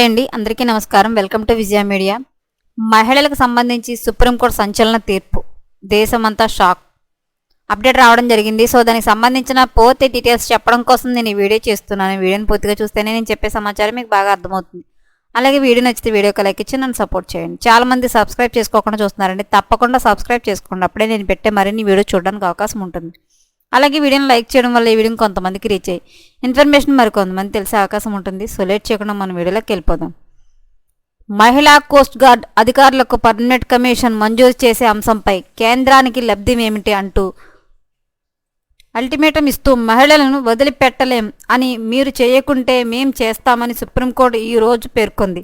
Hi అండి. అందరికీ నమస్కారం. Welcome to Vijaya media. మహిళలకు సంబంధించి సుప్రీంకోర్టు సంచలన తీర్పు. దేశమంతా షాక్. అప్డేట్ రావడం జరిగింది. సో దానికి సంబంధించిన పూర్తి డీటెయిల్స్ చెప్పడం కోసం నేను ఈ వీడియో చేస్తున్నాను. వీడియోని పూర్తిగా చూస్తేనే నేను చెప్పే సమాచారం మీకు బాగా అర్థమవుతుంది. అలాగే వీడియో నచ్చితే వీడియోకి లైక్ ఇచ్చి నన్ను సపోర్ట్ చేయండి. చాలా మంది సబ్స్క్రైబ్ చేసుకోకుండా చూస్తున్నారండి. తప్పకుండా సబ్స్క్రైబ్ చేసుకోండి. అప్పుడే నేను పెట్టే మరిన్ని వీడియో చూడడానికి అవకాశం ఉంటుంది. అలాగే వీడియోని లైక్ చేయడం వల్ల ఈ వీడియోని కొంతమందికి రీచ్ అయ్యి ఇన్ఫర్మేషన్ మరి కొంతమంది తెలిసే అవకాశం ఉంటుంది. సో లేట్ చేయకుండా మనం వీడియోలోకి వెళ్ళిపోదాం. మహిళా కోస్ట్ గార్డ్ అధికారులకు పర్మనెంట్ కమిషన్ మంజూరు చేసే అంశంపై కేంద్రానికి లబ్ధి ఏమిటి అంటూ అల్టిమేటం ఇస్తూ మహిళలను వదిలిపెట్టలేం అని మీరు చేయకుంటే మేం చేస్తామని సుప్రీంకోర్టు ఈ రోజు పేర్కొంది.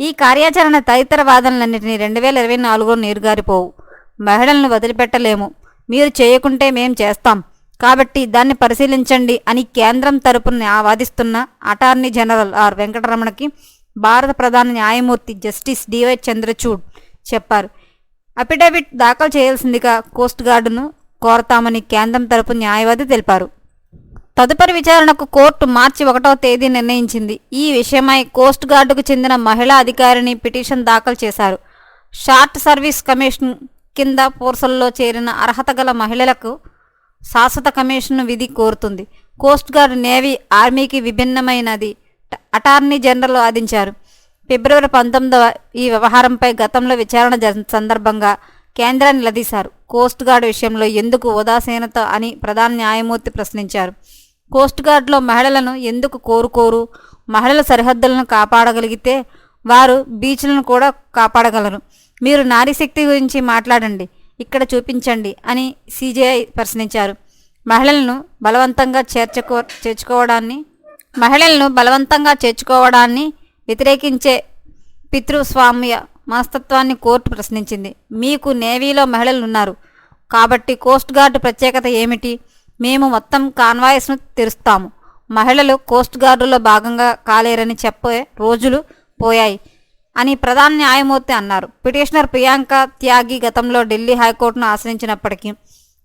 ఈ కార్యాచరణ తదితర వాదనలన్నింటినీ రెండు వేల ఇరవై నాలుగులో నీరుగారిపోవు. మహిళలను వదిలిపెట్టలేము. మీరు చేయకుంటే మేం చేస్తాం. కాబట్టి దాన్ని పరిశీలించండి అని కేంద్రం తరపున వాదిస్తున్న అటార్నీ జనరల్ ఆర్ వెంకటరమణకి భారత ప్రధాన న్యాయమూర్తి జస్టిస్ డివై చంద్రచూడ్ చెప్పారు. అఫిడవిట్ దాఖలు చేయాల్సిందిగా కోస్ట్ గార్డును కోరతామని కేంద్రం తరపు న్యాయవాది తెలిపారు. తదుపరి విచారణకు కోర్టు మార్చి ఒకటో తేదీ నిర్ణయించింది. ఈ విషయమై కోస్ట్ గార్డుకు చెందిన మహిళా అధికారిని పిటిషన్ దాఖలు చేశారు. షార్ట్ సర్వీస్ కమిషన్ కింద పూర్సల్లో చేరిన అర్హత గల మహిళలకు శాశ్వత కమిషన్ విధి కోరుతుంది. కోస్ట్ గార్డ్ నేవీ ఆర్మీకి విభిన్నమైనది అటార్నీ జనరల్ వాదించారు. ఫిబ్రవరి పంతొమ్మిదవ ఈ వ్యవహారంపై గతంలో విచారణ సందర్భంగా కేంద్రాన్ని నిలదీశారు. కోస్ట్ గార్డ్ విషయంలో ఎందుకు ఉదాసీనత అని ప్రధాన న్యాయమూర్తి ప్రశ్నించారు. కోస్ట్ గార్డ్లో మహిళలను ఎందుకు కోరుకోరు? మహిళల సరిహద్దులను కాపాడగలిగితే వారు బీచ్లను కూడా కాపాడగలరు. మీరు నారీశక్తి గురించి మాట్లాడండి. ఇక్కడ చూపించండి అని సీజేఐ ప్రశ్నించారు. మహిళలను బలవంతంగా చేర్చుకో చేర్చుకోవడాన్ని మహిళలను బలవంతంగా చేర్చుకోవడాన్ని వ్యతిరేకించే పితృస్వామ్య మనస్తత్వాన్ని కోర్టు ప్రశ్నించింది. మీకు నేవీలో మహిళలు ఉన్నారు కాబట్టి కోస్ట్ గార్డు ప్రత్యేకత ఏమిటి? మేము మొత్తం కాన్వాయిస్ను తెరుస్తాము. మహిళలు కోస్ట్ గార్డులో భాగంగా కాలేరని చెప్పే రోజులు పోయాయి. అని ప్రధాన న్యాయమూర్తి అన్నారు. పిటిషనర్ ప్రియాంక త్యాగి గతంలో ఢిల్లీ హైకోర్టును ఆశ్రయించినప్పటికీ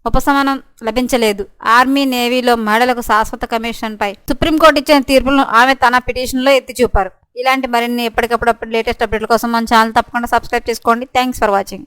ఉపశమనం లభించలేదు. ఆర్మీ నేవీలో మహిళలకు శాశ్వత కమిషన్పై సుప్రీంకోర్టు ఇచ్చిన తీర్పులను ఆమె తన పిటిషన్లో ఎత్తి చూపారు ఇలాంటి మరిన్ని ఎప్పటికప్పుడు లేటెస్ట్ అప్డేట్ల కోసం మన ఛానల్ తప్పకుండా సబ్స్క్రైబ్ చేసుకోండి. Thanks for watching.